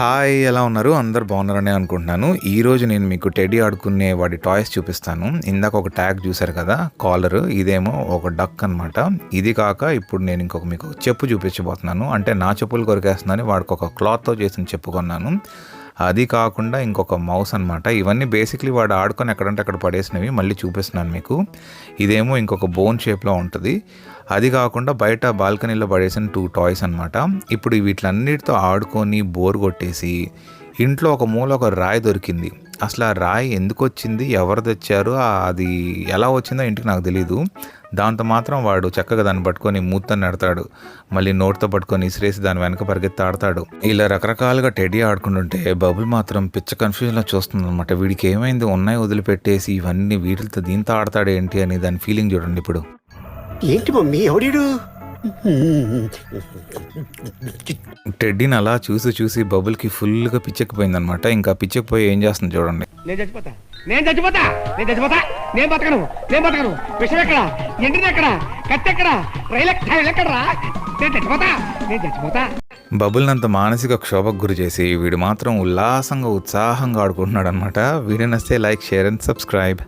Hi ఎలా ఉన్నారు? అందరు బాగున్నారని అనుకుంటున్నాను. ఈరోజు నేను మీకు టెడ్డీ ఆడుకునే వాడి టాయ్స్ చూపిస్తాను. ఇందాక ఒక ట్యాగ్ చూసారు కదా కాలర్ ఇదేమో ఒక డక్ అన్నమాట. ఇది కాక ఇప్పుడు నేను ఇంకొక మీకు చెప్పు చూపించబోతున్నాను. అంటే నా చెప్పులు కొరికేస్తుందని వాడికి ఒక క్లాత్తో చేసిన చెప్పు కొన్నాను. అది కాకుండా ఇంకొక మౌస్ అనమాట ఇవన్నీ బేసిక్లీ వాడు ఆడుకొని ఎక్కడంటే అక్కడ పడేసినవి మళ్ళీ చూపిస్తున్నాను మీకు. ఇదేమో ఇంకొక బోన్ షేప్లో ఉంటుంది. అది కాకుండా బయట బాల్కనీలో పడేసిన టూ టాయ్స్ అనమాట ఇప్పుడు వీటిలన్నిటితో ఆడుకొని బోర్ కొట్టేసి ఇంట్లో ఒక మూల ఒక రాయి దొరికింది. అసలు ఆ రాయి ఎందుకు వచ్చింది ఎవరు తెచ్చారు? అది ఎలా వచ్చిందో ఇంటికి నాకు తెలియదు దాంతో మాత్రం వాడు చక్కగా దాన్ని పట్టుకొని మూతని నడతాడు. మళ్ళీ నోట్తో పట్టుకొని ఇసిరేసి దాని వెనక పరిగెత్తి ఆడతాడు. ఇలా రకరకాలుగా టెడీ ఆడుకుంటుంటే బబుల్ మాత్రం పిచ్చ కన్ఫ్యూజన్లో చూస్తుంది అనమాట వీడికి ఏమైంది? ఉన్నాయి వదిలిపెట్టేసి ఇవన్నీ వీటితో దీంతో ఆడతాడు ఏంటి అని దాని ఫీలింగ్ చూడండి ఇప్పుడు. ఏంటి మమ్మీ? ఎవడీడు? టెడ్డీని అలా చూసి చూసి బబుల్కి ఫుల్గా పిచ్చెక్కిపోయిందనమాట ఇంకా పిచ్చెక్కిపోయి ఏం చేస్తుంది చూడండి. నేను చచ్చిపోతా. నేను చచ్చిపోతా. నేను చచ్చిపోతా. నేను బతకను. నేను బతకను. విషయం ఎక్కడ? ఎండిది ఎక్కడ? కత్తి ఎక్కడ? రైలు ఎక్కడ? రైలు ఎక్కడరా? నేను చచ్చిపోతా. నేను చచ్చిపోతా. బబుల్ని అంత మానసిక క్షోభకు గురి చేసి వీడు మాత్రం ఉల్లాసంగా ఉత్సాహంగా ఆడుకుంటున్నాడు అనమాట వీడియో నస్తే లైక్ షేర్ అండ్ సబ్స్క్రైబ్.